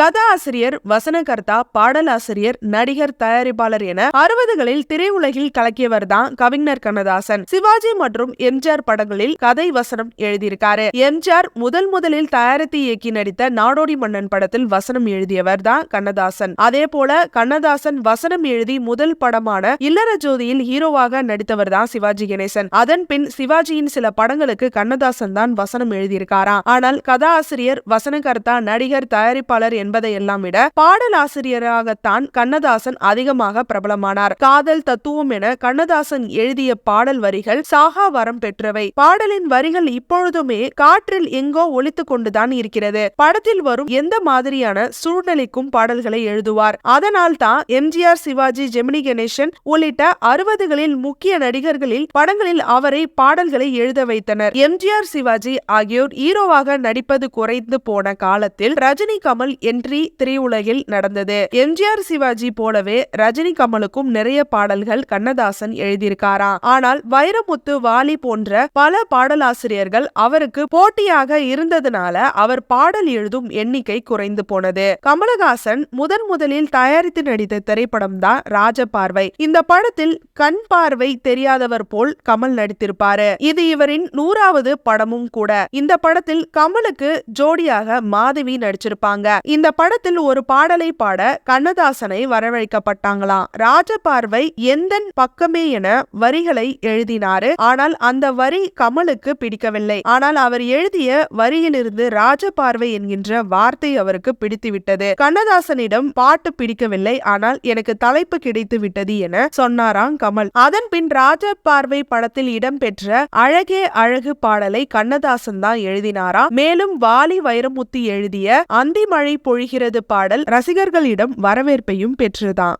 கதாசிரியர் வசனகர்த்தா பாடலாசிரியர் நடிகர் தயாரிப்பாளர் என அறுபதுகளில் திரையுலகில் கலக்கியவர் தான் கவிஞர் கண்ணதாசன். சிவாஜி மற்றும் எம்ஜிஆர் படங்களில் கதை வசனம் எழுதியிருக்காரு. எம்ஜிஆர் முதல் முதலில் தயாரித்து இயக்கி நடித்த நாடோடி மன்னன் படத்தில் வசனம் எழுதியவர் தான் கண்ணதாசன். அதே போல கண்ணதாசன் வசனம் எழுதி முதல் படமான இல்லற ஜோதியில் ஹீரோவாக நடித்தவர் தான் சிவாஜி கணேசன். அதன் பின் சிவாஜியின் சில படங்களுக்கு கண்ணதாசன் தான் வசனம் எழுதியிருக்காராம். ஆனால் கதாசிரியர் வசனகர்த்தா நடிகர் தயாரிப்பாளர் என்பதையெல்லாம் விட பாடலாசிரியராகத்தான் கண்ணதாசன் அதிகமாக பிரபலமானார். காதல் தத்துவம் என கண்ணதாசன் எழுதிய பாடல் வரிகள் சாகா வரம் பெற்றவை. பாடலின் வரிகள் இப்பொழுதுமே காற்றில் எங்கோ ஒலித்துக் கொண்டுதான் இருக்கிறது. படத்தில் வரும் எந்த மாதிரியான சூழ்நிலைக்கும் பாடல்களை எழுதுவார். அதனால் தான் எம்ஜிஆர் சிவாஜி ஜெமினி கணேசன் உள்ளிட்ட அறுபதுகளில் முக்கிய நடிகர்களில் படங்களில் அவரை பாடல்களை எழுத வைத்தனர். எம்ஜிஆர் சிவாஜி ஆகியோர் ஹீரோவாக நடிப்பது குறைந்து போன காலத்தில் ரஜினி கமல் என்ட்ரி திரையுலகில் நடந்தது. எம்ஜிஆர் சிவாஜி போலவே ரஜினி கமலுக்கும் நிறைய பாடல்கள் கண்ணதாசன் எழுதியிருக்காராம் ஆனால் வைரமுத்து வாலி போன்ற பல பாடலாசிரியர்கள் அவருக்கு போட்டியாக இருந்ததுனால அவர் பாடல் எழுதும் எண்ணிக்கை குறைந்து போனது. கமலஹாசன் முதன் முதலில் தயாரித்து நடித்த திரைப்படம் தான் ராஜபார்வை. இந்த படத்தில் கண் பார்வை தெரியாதவர் போல் கமல் நடித்திருப்பாரு. இது இவரின் நூறாவது படமும் கூட. இந்த படத்தில் கமலுக்கு ஜோடியாக மாதவி நடிச்சிருப்பாங்க. இந்த படத்தில் ஒரு பாடலை பாட கண்ணதாசனை வரவழைக்கப்பட்டாங்களாம் ராஜபார்வை எந்த பக்கமே என வரிகளை எழுதினாரு. ஆனால் அந்த வரி கமலுக்கு பிடிக்கவில்லை. ஆனால் அவர் எழுதிய வரியிலிருந்து ராஜபார்வை என்கின்ற வார்த்தை அவருக்கு பிடித்துவிட்டது. கண்ணதாசனிடம் பாட்டு பிடிக்கவில்லை. ஆனால் எனக்கு தலைப்பு கிடைத்து விட்டது என சொன்னாராம் கமல். அதன் பின் ராஜபார்வை படத்தில் இடம்பெற்ற அழகே அழகு பாடலை கண்ணதாசன் தான் எழுதினாராம் மேலும் வாலி வைரமுத்து எழுதிய அந்தி மழை பொழிகிறது பாடல் ரசிகர்களிடம் வரவேற்பையும் பெற்றுதான்